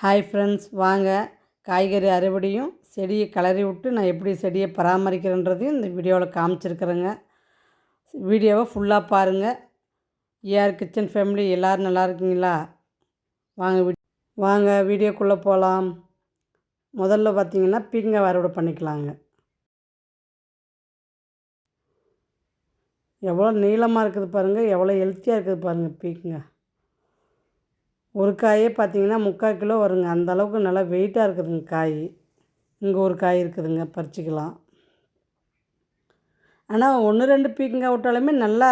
Hi friends வாங்க. காய்கறி அறுவடையும் செடியை கிளறி விட்டு நான் எப்படி செடியை பராமரிக்கிறேன்றதையும் இந்த வீடியோவில் காமிச்சிருக்கிறேங்க. வீடியோவை ஃபுல்லாக பாருங்கள் ஏஆர் கிச்சன் ஃபேமிலி எல்லோரும் நல்லா இருக்கீங்களா? வாங்க வீ வாங்க வீடியோக்குள்ளே போகலாம். முதல்ல பார்த்தீங்கன்னா பீங்காய் அறுவடை பண்ணிக்கலாங்க. எவ்வளோ நீளமாக இருக்குது பாருங்கள் எவ்வளோ ஹெல்த்தியாக இருக்குது பாருங்கள் பீக்குங்க ஒரு காயே பார்த்தீங்கன்னா முக்கால் கிலோ வருங்க. அந்த அளவுக்கு நல்லா வெயிட்டாக இருக்குதுங்க காய். இங்கே ஒரு காய் இருக்குதுங்க பறிச்சிக்கலாம். ஆனால் ஒன்று ரெண்டு பீக்கங்காய் விட்டாலுமே நல்லா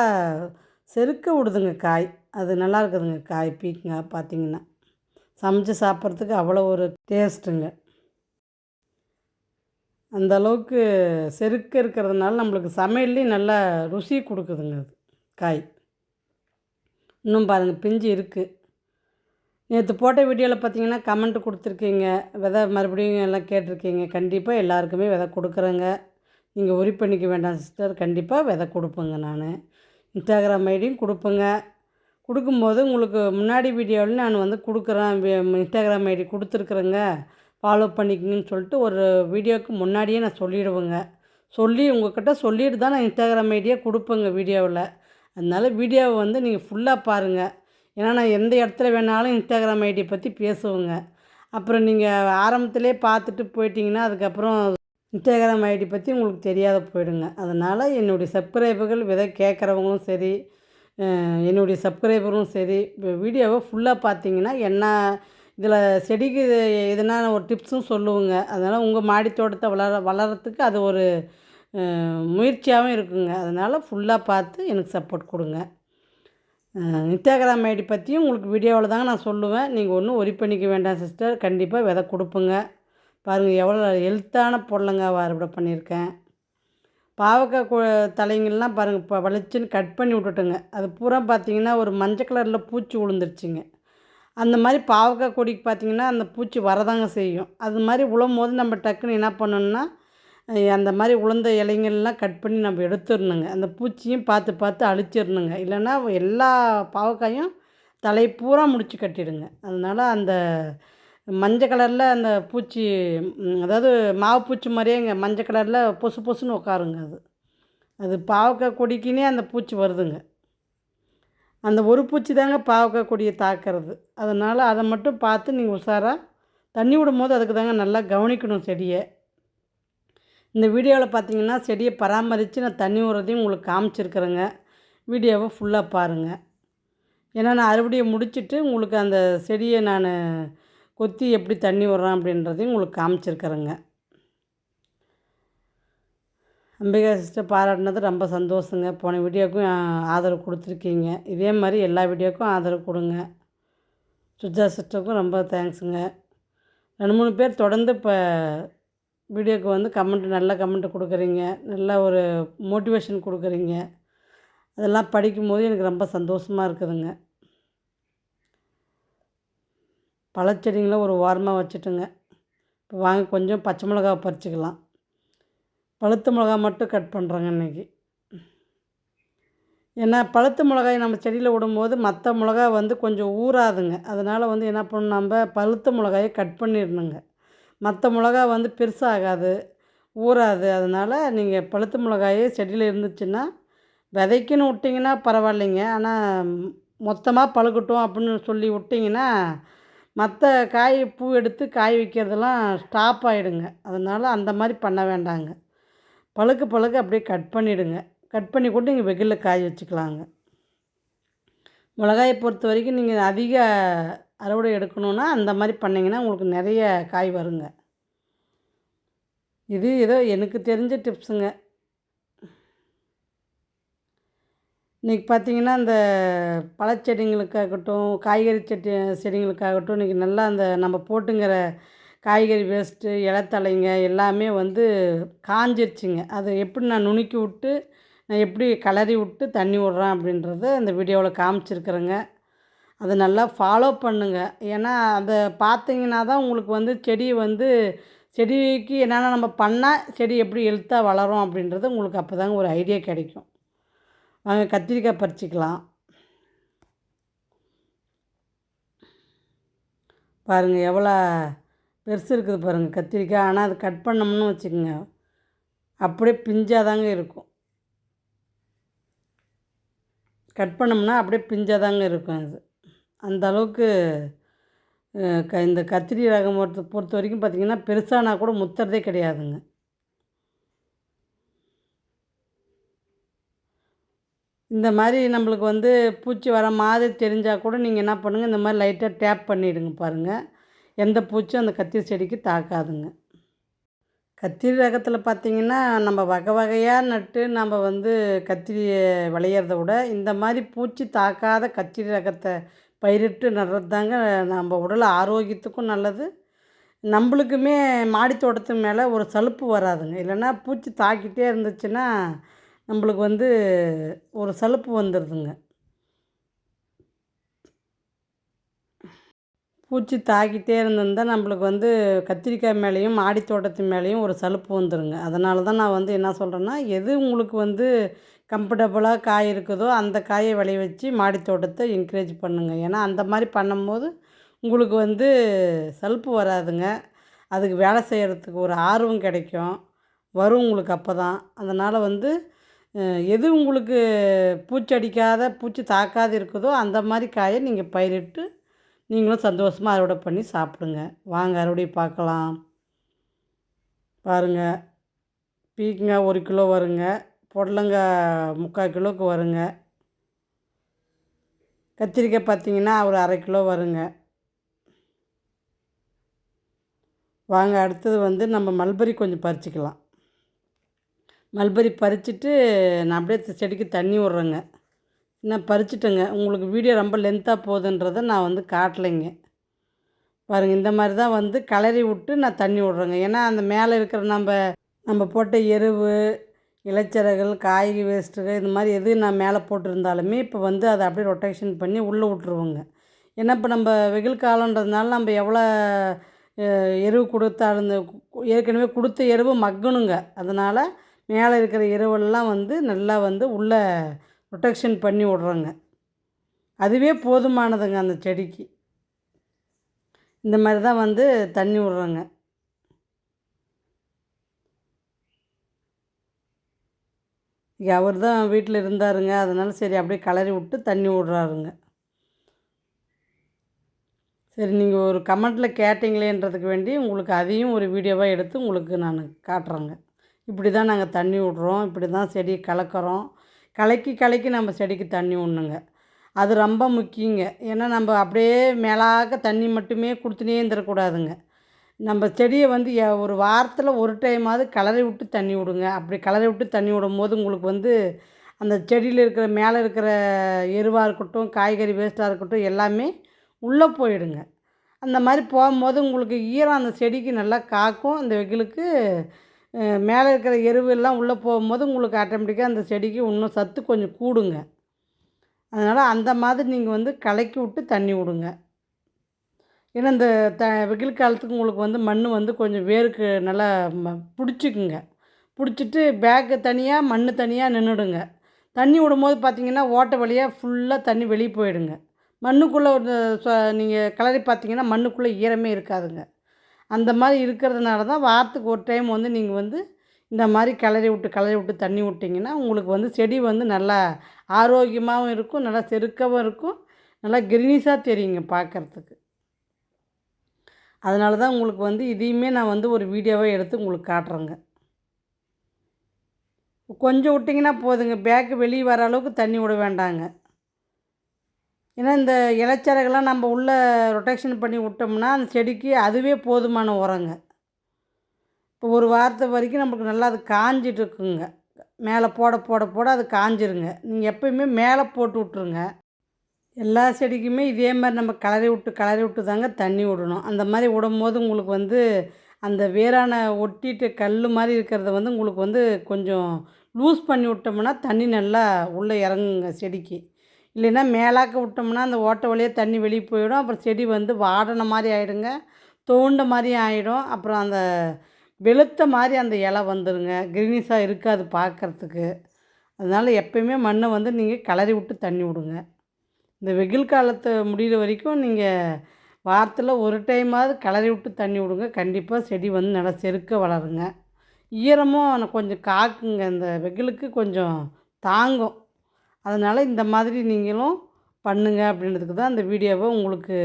செருக்க விடுதுங்க காய். அது நல்லா இருக்குதுங்க காய் பீக்கங்காய் பார்த்தீங்கன்னா. சமைச்சு சாப்பிட்றதுக்கு அவ்வளோ ஒரு டேஸ்ட்டுங்க. அந்த அளவுக்கு செருக்க இருக்கிறதுனால நம்மளுக்கு சமையல்லையும் நல்லா ருசி கொடுக்குதுங்க அது காய். இன்னும் பாருங்கள் பிஞ்சு இருக்குது நேற்று போட்ட வீடியோவில் பார்த்தீங்கன்னா கமெண்ட் கொடுத்துருக்கீங்க. விதை மறுபடியும் எல்லாம் கேட்டிருக்கீங்க. கண்டிப்பாக எல்லாருக்குமே விதை கொடுக்குறேங்க. நீங்கள் உரி பண்ணிக்க வேண்டாம் சிஸ்டர் கண்டிப்பாக விதை கொடுப்பேங்க நான். இன்ஸ்டாகிராம் ஐடியும் கொடுப்பேங்க. கொடுக்கும்போது உங்களுக்கு முன்னாடி வீடியோவில் நான் வந்து கொடுக்குறேன். இன்ஸ்டாகிராம் ஐடி கொடுத்துருக்குறேங்க. ஃபாலோ பண்ணிக்கிங்கன்னு சொல்லிட்டு ஒரு வீடியோவுக்கு முன்னாடியே நான் சொல்லிவிடுவேங்க சொல்லி உங்கள்கிட்ட சொல்லிட்டு தான் நான் இன்ஸ்டாகிராம் ஐடியாக கொடுப்பேங்க வீடியோவில். அதனால் வீடியோவை வந்து நீங்கள் ஃபுல்லாக பாருங்கள் ஏன்னா நான் எந்த இடத்துல வேணாலும் இன்ஸ்டாகிராம் ஐடி பற்றி பேசுவேங்க. அப்புறம் நீங்கள் ஆரம்பத்திலே பார்த்துட்டு போயிட்டீங்கன்னா அதுக்கப்புறம் இன்ஸ்டாகிராம் ஐடி பற்றி உங்களுக்கு தெரியாத போயிடுங்க. அதனால் என்னுடைய சப்ஸ்கிரைபர்கள் விதை கேட்குறவங்களும் சரி என்னுடைய சப்ஸ்கிரைபரும் சரி வீடியோவை ஃபுல்லாக பார்த்தீங்கன்னா என்ன இதில் செடிக்கு எதுனா ஒரு டிப்ஸும் சொல்லுவோங்க. அதனால் உங்கள் மாடி தோட்டத்தை வளர வளரத்துக்கு அது ஒரு முயற்சியாகவும் இருக்குங்க. அதனால் ஃபுல்லாக பார்த்து எனக்கு சப்போர்ட் கொடுங்க. இன்ஸ்டாகிராம் ஐடி பற்றியும் உங்களுக்கு வீடியோவில் தாங்க நான் சொல்லுவேன். நீங்கள் ஒன்றும் ஒரி பண்ணிக்க வேண்டாம் சிஸ்டர் கண்டிப்பாக விதை கொடுப்புங்க. பாருங்கள் எவ்வளோ ஹெல்த்தான பொருளுங்க அறுவடை பண்ணியிருக்கேன். பாவக்காய் கு தலைங்கள்லாம் பாருங்கள் இப்போ வலிச்சுன்னு கட் பண்ணி விட்டுட்டுங்க. அது பூரா பார்த்தீங்கன்னா ஒரு மஞ்சள் கலரில் பூச்சி விழுந்துருச்சுங்க. அந்த மாதிரி பாவக்காய் கொடிக்கு பார்த்திங்கன்னா அந்த பூச்சி வரதாங்க செய்யும். அது மாதிரி உழும் போது நம்ம டக்குன்னு என்ன பண்ணணுன்னா அந்த மாதிரி உளுந்த இலைங்கள்லாம் கட் பண்ணி நம்ம எடுத்துடணுங்க. அந்த பூச்சியும் பார்த்து பார்த்து அழிச்சிடணுங்க. இல்லைன்னா எல்லா பாவக்காயும் தலை பூரா முடிச்சு கட்டிடுங்க. அதனால் அந்த மஞ்சள் கலரில் அந்த பூச்சி அதாவது மாவு பூச்சி மாதிரியேங்க மஞ்சள் கலரில் பொசு பொசுன்னு உட்காருங்க அது. அது பாவக்காய் கொடிக்குனே அந்த பூச்சி வருதுங்க. அந்த ஒரு பூச்சி தாங்க பாவக்காய் கொடியை தாக்கிறது. அதனால் அதை மட்டும் பார்த்து நீங்கள் உஷாராக தண்ணி விடும் போது அதுக்கு தாங்க நல்லா கவனிக்கணும் செடியை. இந்த வீடியோவில் பார்த்தீங்கன்னா செடியை பராமரித்து நான் தண்ணி விடுறதையும் உங்களுக்கு காமிச்சிருக்கிறேங்க. வீடியோவை ஃபுல்லாக பாருங்கள் ஏன்னா நான் அறுவடையை முடிச்சுட்டு உங்களுக்கு அந்த செடியை நான் கொத்தி எப்படி தண்ணி விட்றேன் அப்படின்றதையும் உங்களுக்கு காமிச்சிருக்கிறேங்க. அம்பிகா சிஸ்டர் பாராட்டினது ரொம்ப சந்தோஷங்க. போன வீடியோக்கும் ஆதரவு கொடுத்துருக்கீங்க. இதே மாதிரி எல்லா வீடியோக்கும் ஆதரவு கொடுங்க. சுஜா சிஸ்டருக்கும் ரொம்ப தேங்க்ஸுங்க ரெண்டு மூணு பேர் தொடர்ந்து இப்போ வீடியோக்கு வந்து கமெண்ட் நல்ல கமெண்ட் கொடுக்குறீங்க. நல்ல ஒரு மோட்டிவேஷன் கொடுக்குறீங்க. அதெல்லாம் படிக்கும்போது எனக்கு ரொம்ப சந்தோஷமாக இருக்குதுங்க. பழச்செடிங்களை ஒரு ஓரமாக வச்சுட்டுங்க. இப்போ வாங்க கொஞ்சம் பச்சை மிளகா பறிச்சிக்கலாம். பழுத்த மிளகா மட்டும் கட் பண்ணுறேங்க இன்றைக்கி ஏன்னா பழுத்த மிளகாய் நம்ம செடியில் விடும்போது மற்ற மிளகா வந்து கொஞ்சம் ஊறாதுங்க. அதனால் வந்து என்ன பண்ணணும் நம்ம பழுத்த மிளகாயை கட் பண்ணிடணுங்க. மற்ற மிளகா வந்து பெருசாகாது ஊறாது. அதனால் நீங்கள் பழுத்த மிளகாயே செடியில் இருந்துச்சுன்னா விதைக்குன்னு விட்டிங்கன்னா பரவாயில்லைங்க. ஆனால் மொத்தமாக பழுக்கட்டும் அப்படின்னு சொல்லி விட்டிங்கன்னா மற்ற காய் பூ எடுத்து காய் வைக்கிறதெல்லாம் ஸ்டாப் ஆகிடுங்க அதனால் அந்த மாதிரி பண்ண வேண்டாங்க. பழுக்க பழுக்க அப்படியே கட் பண்ணிவிடுங்க கட் பண்ணி கூட நீங்கள் வெயிலில் காய் வச்சுக்கலாங்க. மிளகாயை பொறுத்த வரைக்கும் நீங்கள் அதிக அறுவடை எடுக்கணுன்னா அந்த மாதிரி பண்ணிங்கன்னா உங்களுக்கு நிறைய காய் வருங்க. இது ஏதோ எனக்கு தெரிஞ்ச டிப்ஸுங்க இன்றைக்கி பார்த்திங்கன்னா அந்த பழச்செடிங்களுக்காகட்டும் காய்கறி செடி செடிங்களுக்காகட்டும் இன்றைக்கி நல்லா அந்த நம்ம போட்டுங்கிற காய்கறி வேஸ்ட்டு இலத்தலைங்க எல்லாமே வந்து காஞ்சிருச்சுங்க. அதை எப்படி நான் நுணுக்கி விட்டு நான் எப்படி கலரி விட்டு தண்ணி விட்றேன் அப்படின்றத அந்த வீடியோவில் காமிச்சிருக்கிறேங்க. அதை நல்லா ஃபாலோ பண்ணுங்கள் ஏன்னா அதை பார்த்தீங்கன்னா தான் உங்களுக்கு வந்து செடி வந்து செடிக்கு என்னென்ன நம்ம பண்ணால் செடி எப்படி ஹெல்த்தாக வளரும் அப்படின்றது உங்களுக்கு அப்போ தாங்க ஒரு ஐடியா கிடைக்கும். வாங்க கத்திரிக்காய் பறிச்சிக்கலாம். பாருங்கள் எவ்வளோ பெருசு இருக்குது பாருங்கள் கத்திரிக்காய். ஆனால் அது கட் பண்ணோம்னு வச்சுக்கோங்க அப்படியே பிஞ்சாக தாங்க இருக்கும். கட் பண்ணோம்னா அப்படியே பிஞ்சாக தாங்க இருக்கும் அது. அந்த அளவுக்கு க இந்த கத்திரி ரகம் பொறுத்த பொறுத்த வரைக்கும் பார்த்திங்கன்னா பெருசானா கூட முத்துறதே கிடையாதுங்க. இந்த மாதிரி நம்மளுக்கு வந்து பூச்சி வர மாதிரி தெரிஞ்சால் கூட நீங்கள் என்ன பண்ணுங்கள் இந்த மாதிரி லைட்டாக டேப் பண்ணிவிடுங்க பாருங்கள் எந்த பூச்சும் அந்த கத்திரி செடிக்கு தாக்காதுங்க. கத்திரி ரகத்தில் பார்த்திங்கன்னா நம்ம வகை வகையாக நட்டு நம்ம வந்து கத்திரி விளையிறத விட இந்த மாதிரி பூச்சி தாக்காத கத்திரி ரகத்தை பயிரிட்டு நடுறது தாங்க நம்ம உடல் ஆரோக்கியத்துக்கும் நல்லது. நம்மளுக்குமே மாடி தோட்டத்து மேலே ஒரு சலுப்பு வராதுங்க. இல்லைன்னா பூச்சி தாக்கிட்டே இருந்துச்சுன்னா நம்மளுக்கு வந்து ஒரு சலுப்பு வந்துடுதுங்க பூச்சி தாக்கிட்டே இருந்திருந்தால் நம்மளுக்கு வந்து கத்திரிக்காய் மேலேயும் மாடி தோட்டத்து மேலேயும் ஒரு சலுப்பு வந்துடுங்க அதனால தான் நான் வந்து என்ன சொல்கிறேன்னா எது உங்களுக்கு வந்து கம்ஃபர்டபுளாக காய் இருக்குதோ அந்த காயை விளைய வச்சு மாடி தோட்டத்தை என்கரேஜ் பண்ணுங்கள் ஏன்னா அந்த மாதிரி பண்ணும்போது உங்களுக்கு வந்து சலுப்பு வராதுங்க. அதுக்கு வேலை செய்கிறதுக்கு ஒரு ஆர்வம் கிடைக்கும். வரும் உங்களுக்கு அப்போ தான் அதனால் வந்து எது உங்களுக்கு பூச்சி அடிக்காத பூச்சி தாக்காது இருக்குதோ அந்த மாதிரி காயை நீங்கள் பயிரிட்டு நீங்களும் சந்தோஷமாக அறுவடை பண்ணி சாப்பிடுங்க. வாங்க அறுவடை பார்க்கலாம். பாருங்கள் பீக்கங்காய் ஒரு கிலோ வருங்க. புடலங்காய் முக்கால் கிலோவுக்கு வருங்க. கத்திரிக்காய் பார்த்தீங்கன்னா ஒரு அரை கிலோ வருங்க. வாங்க அடுத்தது வந்து நம்ம மல்பரி கொஞ்சம் பறிச்சிக்கலாம். மல்பரி பறிச்சுட்டு நான் அப்படியே செடிக்கு தண்ணி விட்றேங்க. நான் பறிச்சிட்டேங்க. உங்களுக்கு வீடியோ ரொம்ப லென்த்தாக போகுதுன்றதை நான் வந்து காட்டலைங்க. பாருங்கள் இந்த மாதிரி தான் வந்து கலரி விட்டு நான் தண்ணி விட்றேங்க. ஏன்னா அந்த மேலே இருக்கிற நம்ம நம்ம போட்ட எருவு இலைச்சரகள் காய்கறி வேஸ்ட்டுகள் இந்த மாதிரி எது நான் மேலே போட்டிருந்தாலுமே இப்போ வந்து அதை அப்படியே ரொட்டேஷன் பண்ணி உள்ளே விட்ருவோங்க ஏன்னா இப்போ நம்ம வெயில் காலன்றதுனால நம்ம எவ்வளோ எருவு கொடுத்தாலும் ஏற்கனவே கொடுத்த எருவு மக்கணுங்க. அதனால் மேலே இருக்கிற எருவெல்லாம் வந்து நல்லா வந்து உள்ளே ரொட்டேஷன் பண்ணி விட்றோங்க. அதுவே போதுமானதுங்க அந்த செடிக்கு. இந்த மாதிரி தான் வந்து தண்ணி விட்றோங்க. இங்கே அவர் தான் வீட்டில் இருந்தாருங்க. அதனால் சரி அப்படியே கலரி விட்டு தண்ணி விட்றாருங்க சரி நீங்கள் ஒரு கமெண்ட்டில் கேட்டிங்களேன்றதுக்கு வேண்டி உங்களுக்கு அதையும் ஒரு வீடியோவாக எடுத்து உங்களுக்கு நான் காட்டுறேங்க. இப்படி தான் நாங்கள் தண்ணி விட்றோம் இப்படி தான் செடி கலக்கிறோம். கலக்கி கலக்கி நம்ம செடிக்கு தண்ணி விடணுங்க அது ரொம்ப முக்கியங்க. ஏன்னா நம்ம அப்படியே மேலாக தண்ணி மட்டுமே கொடுத்துனே இருந்துடக்கூடாதுங்க நம்ம செடியை வந்து ஒரு வாரத்தில் ஒரு டைமாவது கலரை விட்டு தண்ணி விடுங்க. அப்படி கலரை விட்டு தண்ணி விடும் போது உங்களுக்கு வந்து அந்த செடியில் இருக்கிற மேலே இருக்கிற எருவாக இருக்கட்டும் காய்கறி வேஸ்ட்டாக இருக்கட்டும் எல்லாமே உள்ளே போயிடுங்க. அந்த மாதிரி போகும்போது உங்களுக்கு ஈரம் அந்த செடிக்கு நல்லா காக்கும். அந்த வெயிலுக்கு மேலே இருக்கிற எருவு எல்லாம் உள்ளே போகும்போது உங்களுக்கு ஆட்டோமேட்டிக்காக அந்த செடிக்கு இன்னும் சத்து கொஞ்சம் கூடுங்க. அதனால் அந்த மாதிரி நீங்கள் வந்து கலக்கி விட்டு தண்ணி விடுங்க. ஏன்னா இந்த த வெயில் காலத்துக்கு உங்களுக்கு வந்து மண் வந்து கொஞ்சம் வேருக்கு நல்லா ம பிடிச்சிக்குங்க. பிடிச்சிட்டு பேக்கு தனியாக மண் தனியாக நின்றுடுங்க தண்ணி விடும்போது பார்த்தீங்கன்னா ஓட்டை வழியாக ஃபுல்லாக தண்ணி வெளியே போயிடுங்க. மண்ணுக்குள்ளே ஒரு நீங்கள் கிளறி பார்த்தீங்கன்னா மண்ணுக்குள்ளே ஈரமே இருக்காதுங்க. அந்த மாதிரி இருக்கிறதுனால தான் வாரத்துக்கு ஒரு டைம் வந்து நீங்கள் வந்து இந்த மாதிரி கிளறி விட்டு கிளறி விட்டு தண்ணி விட்டிங்கன்னா உங்களுக்கு வந்து செடி வந்து நல்லா ஆரோக்கியமாகவும் இருக்கும் நல்லா செருக்கவும் இருக்கும் நல்லா கிரீனிஸாக தெரியுங்க பார்க்குறதுக்கு. அதனால தான் உங்களுக்கு வந்து இதையுமே நான் வந்து ஒரு வீடியோவாக எடுத்து உங்களுக்கு காட்டுறேங்க. கொஞ்சம் விட்டிங்கன்னா போதுங்க. பேக்கு வெளியே வர அளவுக்கு தண்ணி விட வேண்டாங்க. ஏன்னா இந்த இலைச்சரகெல்லாம் நம்ம உள்ளே ரொட்டேஷன் பண்ணி விட்டோம்னா அந்த செடிக்கு அதுவே போதுமான உரங்க. இப்போ ஒரு வாரத்து வரைக்கும் நம்மளுக்கு நல்லா அது காஞ்சிட்டு இருக்குங்க. மேலே போட போட போட அது காஞ்சிருங்க. நீங்கள் எப்பயுமே மேலே போட்டு விட்ருங்க எல்லா செடிக்குமே இதே மாதிரி நம்ம கலரி விட்டு கலரி விட்டு தாங்க தண்ணி விடணும். அந்த மாதிரி விடும்போது உங்களுக்கு வந்து அந்த வேரான ஒட்டிட்டு கல் மாதிரி இருக்கிறத வந்து உங்களுக்கு வந்து கொஞ்சம் லூஸ் பண்ணி விட்டோம்னா தண்ணி நல்லா உள்ளே இறங்குங்க செடிக்கு. இல்லைன்னா மேலாக்க விட்டோம்னா அந்த ஓட்டை வழியே தண்ணி வெளியே போயிடும். அப்புறம் செடி வந்து வாடின மாதிரி ஆகிடுங்க தோண்ட மாதிரி ஆகிடும் அப்புறம் அந்த வெளுத்த மாதிரி அந்த இலை வந்துடுங்க க்ரீனிஸாக இருக்காது பார்க்குறதுக்கு. அதனால் எப்பயுமே மண்ணை வந்து நீங்கள் கலரி விட்டு தண்ணி விடுங்க. இந்த வெயில் காலத்தை முடிகிற வரைக்கும் நீங்கள் வாரத்தில் ஒரு டைமாவது கிளறி விட்டு தண்ணி விடுங்க. கண்டிப்பாக செடி வந்து நல்லா செருக்க வளருங்க. ஈரமும் கொஞ்சம் காக்குங்க. இந்த வெயிலுக்கு கொஞ்சம் தாங்கும். அதனால் இந்த மாதிரி நீங்களும் பண்ணுங்க அப்படின்றதுக்கு தான் இந்த வீடியோவை உங்களுக்கு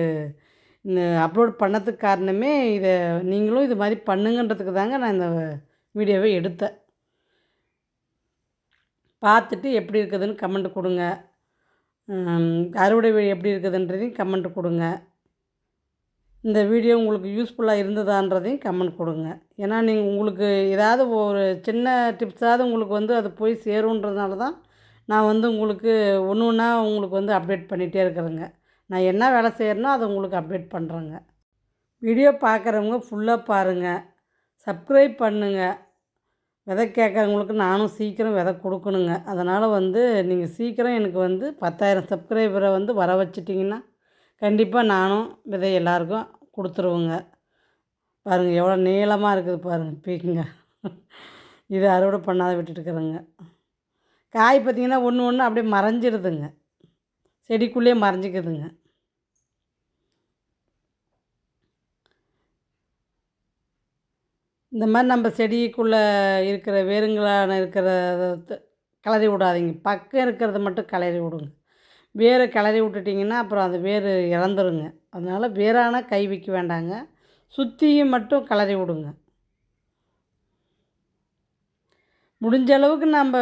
இந்த அப்லோட் பண்ணதுக்கு காரணமே இதை நீங்களும் இது மாதிரி பண்ணுங்கன்றதுக்கு தாங்க நான் இந்த வீடியோவை எடுத்தேன். பார்த்துட்டு எப்படி இருக்குதுன்னு கமெண்ட் கொடுங்க. அறுவடை எப்படி இருக்குதுன்றதையும் கமெண்ட் கொடுங்க. இந்த வீடியோ உங்களுக்கு யூஸ்ஃபுல்லாக இருந்ததான்றதையும் கமெண்ட் கொடுங்க. ஏன்னா நீங்கள் உங்களுக்கு ஏதாவது ஒரு சின்ன டிப்ஸாவது உங்களுக்கு வந்து அது போய் சேருன்றதுனால தான் நான் வந்து உங்களுக்கு ஒன்று ஒன்றா உங்களுக்கு வந்து அப்டேட் பண்ணிகிட்டே இருக்கிறேங்க. நான் என்ன வேலை செய்கிறேனோ அதை உங்களுக்கு அப்டேட் பண்ணுறேங்க வீடியோ பார்க்குறவங்க ஃபுல்லாக பாருங்கள் சப்ஸ்கிரைப் பண்ணுங்கள் விதை கேட்குறவங்களுக்கு நானும் சீக்கிரம் விதை கொடுக்கணுங்க. அதனால் வந்து நீங்கள் சீக்கிரம் எனக்கு வந்து பத்தாயிரம் சப்ஸ்கிரைபரை வந்து வர வச்சிட்டிங்கன்னா கண்டிப்பாக நானும் விதை எல்லாருக்கும் கொடுத்துருவேங்க. பாருங்கள் எவ்வளோ நீளமாக இருக்குது பாருங்கள் பீக்குங்க. இது அறுவடை பண்ணாத விட்டுட்டுருக்குறேங்க. காய் பார்த்திங்கன்னா ஒன்று ஒன்று அப்படியே மறைஞ்சிருதுங்க. செடிக்குள்ளேயே மறைஞ்சிக்குதுங்க. இந்த மாதிரி நம்ம செடிக்குள்ளே இருக்கிற வேருங்களான இருக்கிற கிளறி விடாதீங்க. பக்கம் இருக்கிறத மட்டும் கிளறி விடுங்க. வேரை கிளறி விட்டுட்டிங்கன்னா அப்புறம் அது வேர் இறந்துருங்க. அதனால் வேரான கை வைக்க வேண்டாங்க. சுற்றியும் மட்டும் கிளறி விடுங்க. முடிஞ்ச அளவுக்கு நம்ம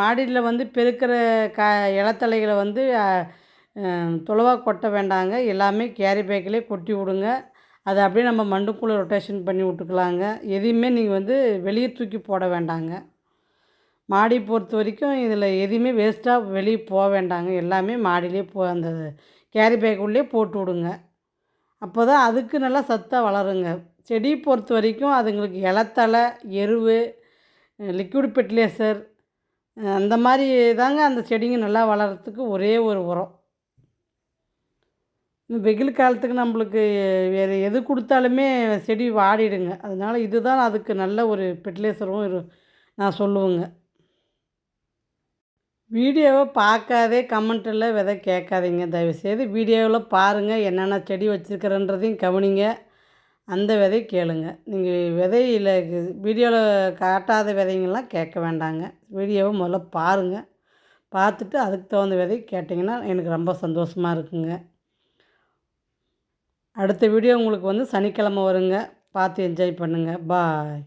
மாடியில் வந்து பெருக்கிற கா இலத்தலைகளை வந்து துளவாக கொட்ட வேண்டாங்க. எல்லாமே கேரி பேக்கிலே கொட்டி விடுங்க. அதை அப்படியே நம்ம மண்டுக்குள்ளே ரொட்டேஷன் பண்ணி விட்டுக்கலாங்க. எதையுமே நீங்கள் வந்து வெளியே தூக்கி போட வேண்டாங்க. மாடி பொறுத்த வரைக்கும் இதில் எதையுமே வேஸ்ட்டாக வெளியே போக வேண்டாங்க. எல்லாமே மாடியிலே போ அந்த கேரி பேக்குள்ளே போட்டு விடுங்க. அப்போ தான் அதுக்கு நல்லா சத்தாக வளருங்க. செடி பொறுத்த வரைக்கும் அதுங்களுக்கு இலத்தலை எருவு லிக்விட் பெட்லேசர் அந்த மாதிரி தாங்க அந்த செடிங்க நல்லா வளர்கிறதுக்கு ஒரே ஒரு உரம். இந்த வெயில் காலத்துக்கு நம்மளுக்கு வேறு எது கொடுத்தாலுமே செடி வாடிடுங்க. அதனால் இதுதான் அதுக்கு நல்ல ஒரு ஃபெர்டிலைசரும் இரு நான் சொல்லுவேங்க. வீடியோவை பார்க்காதே கமெண்ட்டில் விதை கேட்காதீங்க. தயவுசெய்து வீடியோவில் பாருங்கள் என்னென்ன செடி வச்சுருக்கிறன்றதையும் கவனிங்க. அந்த விதை கேளுங்க. நீங்கள் விதையில் வீடியோவில் காட்டாத விதைங்கள்லாம் கேட்க வேண்டாங்க. வீடியோவை முதல்ல பாருங்கள் பார்த்துட்டு அதுக்கு தகுந்த விதை கேட்டிங்கன்னா எனக்கு ரொம்ப சந்தோஷமாக இருக்குங்க. அடுத்த வீடியோ உங்களுக்கு வந்து சனிக்கிழமை வருங்க. பார்த்து என்ஜாய் பண்ணுங்கள் பாய்